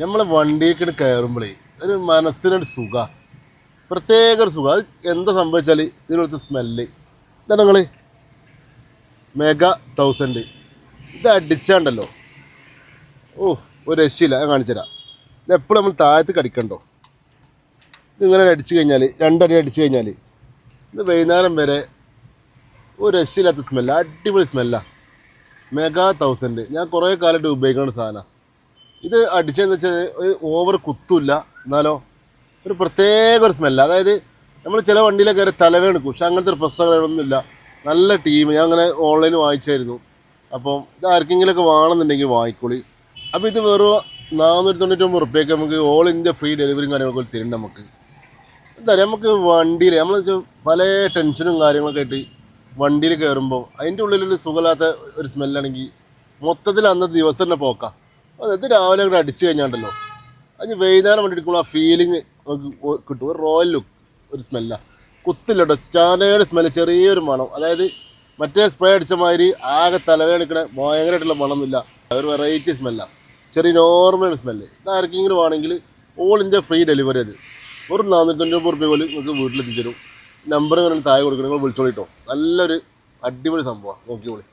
നമ്മൾ വണ്ടിയിൽ കയറുമ്പോഴേ ഒരു മനസ്സിനൊരു സുഖ. പ്രത്യേക ഒരു സുഖം. അത് എന്താ സംഭവിച്ചാൽ ഇതിനടുത്ത് സ്മെല്ല്. ഇതാണ് നിങ്ങൾ മെഗാ തൗസൻഡ് ഇത് അടിച്ചാണ്ടല്ലോ. ഓ ഒരു രക്ഷയില്ല. ഞാൻ കാണിച്ചുതരാം ഇതെപ്പോഴും നമ്മൾ താഴത്ത് കടിക്കണ്ടോ? ഇതിങ്ങനെ അടിച്ചു കഴിഞ്ഞാൽ രണ്ടടി അടിച്ചു കഴിഞ്ഞാൽ ഇത് വൈകുന്നേരം വരെ ഒരു രക്ഷയില്ലാത്ത സ്മെല്ല. അടിപൊളി സ്മെല്ലാണ് മെഗാ തൗസൻഡ് ഞാൻ കുറേ കാലമായിട്ട് ഉപയോഗിക്കുന്ന സാധനമാണ് ഇത് അടിച്ചതെന്ന് വെച്ചാൽ ഒരു ഓവർ കുത്തുമില്ല എന്നാലോ ഒരു പ്രത്യേക ഒരു സ്മെല്ല അതായത് നമ്മൾ ചില വണ്ടിയിലൊക്കെ കയറി തലവേണിക്കും പക്ഷെ അങ്ങനത്തെ ഒരു പ്രശ്നങ്ങളൊന്നുമില്ല നല്ല ടീം ഞാൻ അങ്ങനെ ഓൺലൈനിൽ വാങ്ങിച്ചായിരുന്നു. അപ്പം ഇത് ആർക്കെങ്കിലുമൊക്കെ വേണമെന്നുണ്ടെങ്കിൽ വാങ്ങിക്കോളി. അപ്പോൾ ഇത് വെറും നാനൂറ്റി തൊണ്ണൂറ്റൊമ്പത് റുപ്യക്ക് നമുക്ക് ഓൾ ഇന്ത്യ ഫ്രീ ഡെലിവറിയും കാര്യങ്ങളൊക്കെ തരുന്നുണ്ട് നമുക്ക്. എന്താ പറയുക നമുക്ക് വണ്ടിയിൽ നമ്മൾ പല ടെൻഷനും കാര്യങ്ങളൊക്കെ ആയിട്ട് വണ്ടിയിൽ കയറുമ്പോൾ അതിന്റെ ഉള്ളിലൊരു സുഖമില്ലാത്ത ഒരു സ്മെല്ലാണെങ്കിൽ മൊത്തത്തിൽ അന്നത്തെ ദിവസം തന്നെ പോക്കാം. അതായത് രാവിലെ അങ്ങോട്ട് അടിച്ചു കഴിഞ്ഞാണ്ടല്ലോ. അത് വൈകുന്നേരം വേണ്ടി ആ ഫീലിംഗ് കിട്ടും. ഒരു റോയൽ ലുക്ക് ഒരു സ്മെല്ലാണ് കുത്തില്ല കേട്ടോ സ്റ്റാൻഡേർഡ് സ്മെല്ല് ചെറിയൊരു മണം. അതായത് മറ്റേ സ്പ്രേ അടിച്ച മാതിരി ആകെ തലവേണിക്കണ ഭയങ്കരമായിട്ടുള്ള മണമൊന്നുമില്ല. ഒരു വെറൈറ്റി സ്മെല്ലാണ് ചെറിയ നോർമൽ സ്മെല്ല് ഇത് ആർക്കെങ്കിലും ആണെങ്കിൽ ഓൾ ഇന്ത്യ ഫ്രീ ഡെലിവറി അത്. ഒരു നാനൂറ്റി തൊണ്ണൂറ് റുപ്യ പോലും നിങ്ങൾക്ക് വീട്ടിലെത്തിച്ചു തരും. നമ്പർ ഇങ്ങനെ താഴെ കൊടുക്കണം. നിങ്ങൾ വിളിച്ചോളിട്ടോ നല്ലൊരു അടിപൊളി സംഭവമാണ്. നോക്കിക്കോളി.